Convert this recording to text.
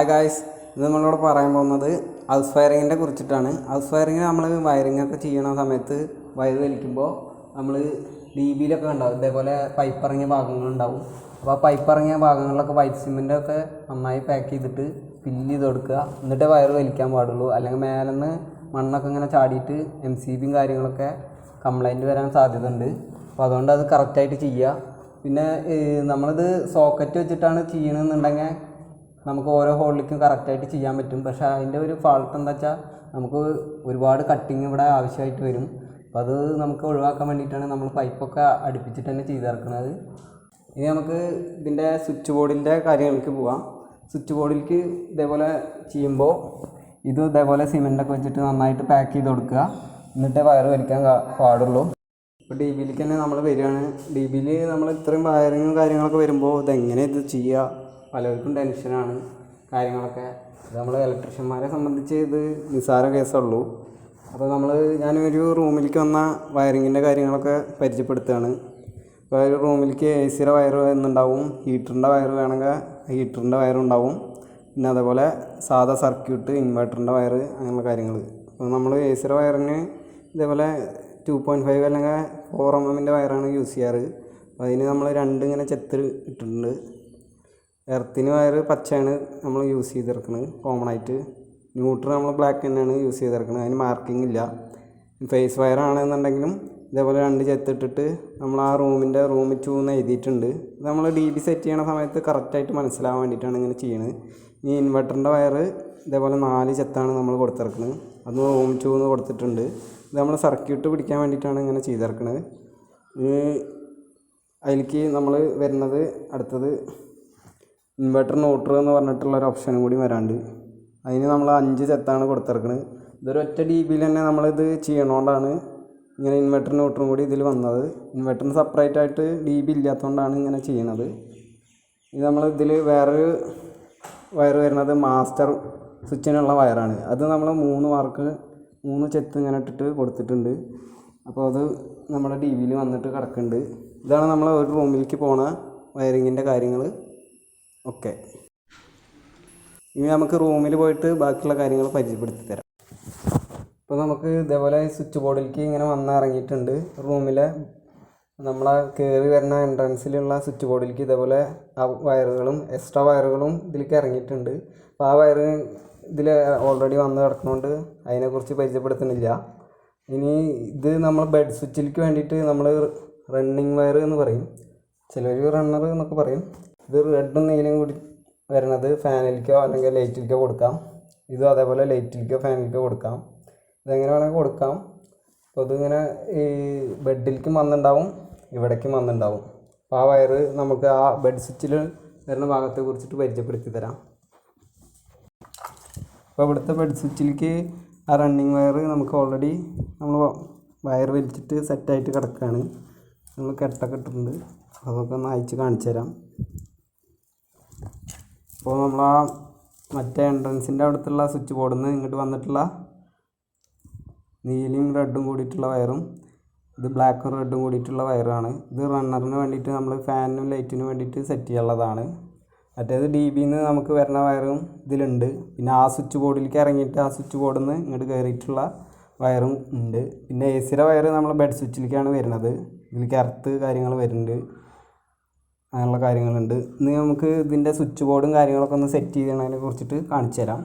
Hi guys ഇത് നമ്മളോട് പറയാൻ പോകുന്നത് ഹൗസ് വയറിങ്ങിനെ കുറിച്ചിട്ടാണ്. ഹൗസ് വയറിങ്ങിന് നമ്മൾ വയറിംഗ് ഒക്കെ ചെയ്യണ സമയത്ത് വയർ വലിക്കുമ്പോൾ നമ്മൾ ഡി ബിയിലൊക്കെ ഉണ്ടാവും ഇതേപോലെ പൈപ്പ് ഇറങ്ങിയ ഭാഗങ്ങളുണ്ടാവും അപ്പോൾ ആ പൈപ്പ് ഇറങ്ങിയ ഭാഗങ്ങളിലൊക്കെ വൈറ്റ് സിമെന്റ് ഒക്കെ നന്നായി പാക്ക് ചെയ്തിട്ട് ഫില്ല് ചെയ്ത് കൊടുക്കുക. എന്നിട്ടേ വയർ വലിക്കാൻ പാടുള്ളൂ. അല്ലെങ്കിൽ മേലെ നിന്ന് മണ്ണൊക്കെ ഇങ്ങനെ ചാടിയിട്ട് എം സി ബിയും കാര്യങ്ങളൊക്കെ കംപ്ലൈന്റ് വരാൻ സാധ്യത ഉണ്ട് അപ്പോൾ അതുകൊണ്ട് അത് കറക്റ്റായിട്ട് ചെയ്യുക. പിന്നെ നമ്മളിത് സോക്കറ്റ് വെച്ചിട്ടാണ് ചെയ്യണമെന്നുണ്ടെങ്കിൽ നമുക്ക് ഓരോ ഹോളിലേക്കും കറക്റ്റായിട്ട് ചെയ്യാൻ പറ്റും. പക്ഷെ അതിന്റെ ഒരു ഫാൾട്ട് എന്താ വെച്ചാൽ നമുക്ക് ഒരുപാട് കട്ടിങ് ഇവിടെ ആവശ്യമായിട്ട് വരും. അപ്പോൾ അത് നമുക്ക് ഒഴിവാക്കാൻ വേണ്ടിയിട്ടാണ് നമ്മൾ പൈപ്പൊക്കെ അടുപ്പിച്ചിട്ട് തന്നെ ചെയ്തിറക്കുന്നത്. ഇനി നമുക്ക് ഇതിന്റെ സ്വിച്ച് ബോർഡിന്റെ കാര്യങ്ങൾക്ക് പോവാം. സ്വിച്ച് ബോർഡിലേക്ക് ഇതേപോലെ ചെയ്യുമ്പോൾ ഇത് ഇതേപോലെ സിമെന്റൊക്കെ വെച്ചിട്ട് നന്നായിട്ട് പാക്ക് ചെയ്ത് കൊടുക്കുക. എന്നിട്ടേ വയർ വലിക്കാൻ പാടുള്ളൂ. ഇപ്പോൾ ഡി ബിയിലേക്ക് തന്നെ നമ്മൾ വരികയാണ്. ഡി ബിയിൽ നമ്മൾ ഇത്രയും വയറിങ്ങും കാര്യങ്ങളൊക്കെ വരുമ്പോൾ ഇതെങ്ങനെ ഇത് ചെയ്യുക? പലർക്കും ടെൻഷനാണ് കാര്യങ്ങളൊക്കെ. നമ്മൾ ഇലക്ട്രീഷ്യന്മാരെ സംബന്ധിച്ച് ഇത് നിസ്സാര കേസുള്ളൂ അപ്പോൾ നമ്മൾ ഞാനൊരു റൂമിലേക്ക് വന്ന വയറിങ്ങിന്റെ കാര്യങ്ങളൊക്കെ പരിചയപ്പെടുത്തുകയാണ്. ഇപ്പോൾ ഒരു റൂമിലേക്ക് എ സിയുടെ വയർ എന്നുണ്ടാവും ഹീറ്ററിന്റെ വയർ വേണമെങ്കിൽ ഹീറ്ററിന്റെ വയറുണ്ടാവും പിന്നെ അതേപോലെ സാധാ സർക്യൂട്ട് ഇൻവെർട്ടറിന്റെ വയർ അങ്ങനെയുള്ള കാര്യങ്ങൾ അപ്പോൾ നമ്മൾ എ സിയുടെ വയറിന് ഇതേപോലെ ടു പോയിന്റ് ഫൈവ് അല്ലെങ്കിൽ ഫോർ എം എമ്മിന്റെ വയറാണ് യൂസ് ചെയ്യാറ്. അപ്പോൾ അതിന് നമ്മൾ രണ്ട് ഇങ്ങനെ ഇട്ടിട്ടുണ്ട്. എർത്തിന് വയർ പച്ചയാണ് നമ്മൾ യൂസ് ചെയ്തിറക്കുന്നത് കോമൺ ആയിട്ട് ന്യൂട്രൽ നമ്മൾ ബ്ലാക്ക് തന്നെയാണ് യൂസ് ചെയ്തിറക്കുന്നത് അതിന് മാർക്കിംഗ് ഇല്ല. ഫേസ് വയർ ആണെന്നുണ്ടെങ്കിലും ഇതേപോലെ രണ്ട് ചെത്തിട്ടിട്ട് നമ്മൾ ആ റൂമിന്റെ റൂമിൽ ചൂന്ന് എഴുതിയിട്ടുണ്ട്. ഇത് നമ്മൾ ഡി ബി സെറ്റ് ചെയ്യണ സമയത്ത് കറക്റ്റായിട്ട് മനസ്സിലാവാൻ വേണ്ടിയിട്ടാണ് ഇങ്ങനെ ചെയ്യുന്നത് ഈ ഇൻവെർട്ടറിന്റെ വയർ ഇതേപോലെ നാല് ചെത്താണ് നമ്മൾ കൊടുത്തിറക്കുന്നത് അത് റൂം ചൂന്ന് കൊടുത്തിട്ടുണ്ട്. ഇത് നമ്മൾ സർക്യൂട്ട് പിടിക്കാൻ വേണ്ടിയിട്ടാണ് ഇങ്ങനെ ചെയ്തിറക്കുന്നത് അതിലേക്ക് നമ്മൾ വരുന്നത് അടുത്തത് ഇൻവെർട്ടർ നോട്ടർ എന്ന് പറഞ്ഞിട്ടുള്ള ഒരു ഓപ്ഷനും കൂടി വരാണ്ട്. അതിന് നമ്മൾ അഞ്ച് സെത്താണ് കൊടുത്തിറക്കുന്നത് ഇതൊരു ഒറ്റ ഡി ബിയിൽ തന്നെ നമ്മളിത് ചെയ്യണോണ്ടാണ് ഇങ്ങനെ ഇൻവെർട്ടർ നോട്ടറും കൂടി ഇതിൽ വന്നത്. ഇൻവെർട്ടറിന് സെപ്പറേറ്റ് ആയിട്ട് ഡി ബി ഇല്ലാത്തതുകൊണ്ടാണ് ഇങ്ങനെ ചെയ്യണത്. ഇത് നമ്മൾ ഇതിൽ വേറൊരു വയർ വരുന്നത് മാസ്റ്റർ സ്വിച്ചിനുള്ള വയറാണ് അത് നമ്മൾ മൂന്ന് മാർക്ക് മൂന്ന് ചെത്ത് ഇങ്ങനെ ഇട്ടിട്ട് കൊടുത്തിട്ടുണ്ട്. അപ്പോൾ അത് നമ്മുടെ ടി വിയിൽ വന്നിട്ട് കിടക്കുന്നുണ്ട് ഇതാണ് നമ്മൾ ഒരു റൂമിലേക്ക് പോണ വയറിങ്ങിന്റെ കാര്യങ്ങൾ ഓക്കെ. ഇനി നമുക്ക് റൂമിൽ പോയിട്ട് ബാക്കിയുള്ള കാര്യങ്ങൾ പരിചയപ്പെടുത്തി തരാം. ഇപ്പോൾ നമുക്ക് ഇതേപോലെ സ്വിച്ച് ബോർഡിലേക്ക് ഇങ്ങനെ വന്നിറങ്ങിയിട്ടുണ്ട് റൂമിലെ നമ്മളെ കയറി വരുന്ന എൻട്രൻസിലുള്ള സ്വിച്ച് ബോർഡിലേക്ക് ഇതേപോലെ ആ വയറുകളും എക്സ്ട്രാ വയറുകളും ഇതിലേക്ക് ഇറങ്ങിയിട്ടുണ്ട്. അപ്പോൾ ആ വയറ് ഇതിൽ ഓൾറെഡി വന്ന് കിടക്കുന്നതുകൊണ്ട് അതിനെക്കുറിച്ച് പരിചയപ്പെടുത്തുന്നില്ല. ഇനി ഇത് നമ്മൾ ബെഡ് സ്വിച്ചിലേക്ക് വേണ്ടിയിട്ട് നമ്മൾ റണ്ണിങ് വയർ എന്ന് പറയും. ചിലർ റണ്ണർ എന്നൊക്കെ പറയും. ഇത് റെഡും നീലയും കൂടി വരുന്നത് ഫാനിലേക്കോ അല്ലെങ്കിൽ ലൈറ്റിലേക്കോ കൊടുക്കാം. ഇതും അതേപോലെ ലൈറ്റിലേക്കോ ഫാനിലേക്കോ കൊടുക്കാം. ഇതെങ്ങനെ വേണമെങ്കിൽ കൊടുക്കാം. അപ്പോൾ ഇതിങ്ങനെ ഈ ബെഡിലേക്കും വന്നിട്ടുണ്ടാവും ഇവിടേക്കും വന്നിട്ടുണ്ടാവും. അപ്പോൾ ആ വയറ് നമുക്ക് ആ ബെഡ് സ്വിച്ചിൽ വരുന്ന ഭാഗത്തെ കുറിച്ചിട്ട് പരിചയപ്പെടുത്തി തരാം. അപ്പോൾ ഇവിടുത്തെ ബെഡ് സ്വിച്ചിലേക്ക് ആ റണ്ണിങ് വയർ നമുക്ക് ഓൾറെഡി നമ്മൾ വയർ വലിച്ചിട്ട് സെറ്റായിട്ട് കിടക്കുകയാണ്. നമ്മൾ കെട്ടൊക്കെ ഇട്ടിട്ടുണ്ട്. അതൊക്കെ ഒന്ന് അയച്ച് കാണിച്ചു തരാം. അപ്പോൾ നമ്മൾ ആ മറ്റേ എൻട്രൻസിന്റെ അടുത്തുള്ള സ്വിച്ച് ബോർഡിൽ നിന്ന് ഇങ്ങോട്ട് വന്നിട്ടുള്ള നീലയും റെഡും കൂടിയിട്ടുള്ള വയറും ഇത് ബ്ലാക്കും റെഡും കൂടിയിട്ടുള്ള വയറാണ്. ഇത് റണ്ണറിന് വേണ്ടിയിട്ട് നമ്മൾ ഫാനിനും ലൈറ്റിനും വേണ്ടിയിട്ട് സെറ്റ് ചെയ്യാനുള്ളതാണ്. മറ്റേത് ഡി ബിന്ന് നമുക്ക് വരുന്ന വയറും ഇതിലുണ്ട്. പിന്നെ ആ സ്വിച്ച് ബോർഡിലേക്ക് ഇറങ്ങിയിട്ട് ആ സ്വിച്ച് ബോർഡിൽ നിന്ന് ഇങ്ങോട്ട് കയറിയിട്ടുള്ള വയറും ഉണ്ട്. പിന്നെ എ സിയുടെ വയർ നമ്മൾ ബെഡ് സ്വിച്ചിലേക്കാണ് വരുന്നത്. ഇതിലേക്ക് അർത്ത് കാര്യങ്ങൾ വരുന്നുണ്ട്. അങ്ങനെയുള്ള കാര്യങ്ങളുണ്ട്. ഇന്ന് നമുക്ക് ഇതിന്റെ സ്വിച്ച് ബോർഡും കാര്യങ്ങളൊക്കെ ഒന്ന് സെറ്റ് ചെയ്യണതിനെ കുറിച്ചിട്ട് കാണിച്ചു തരാം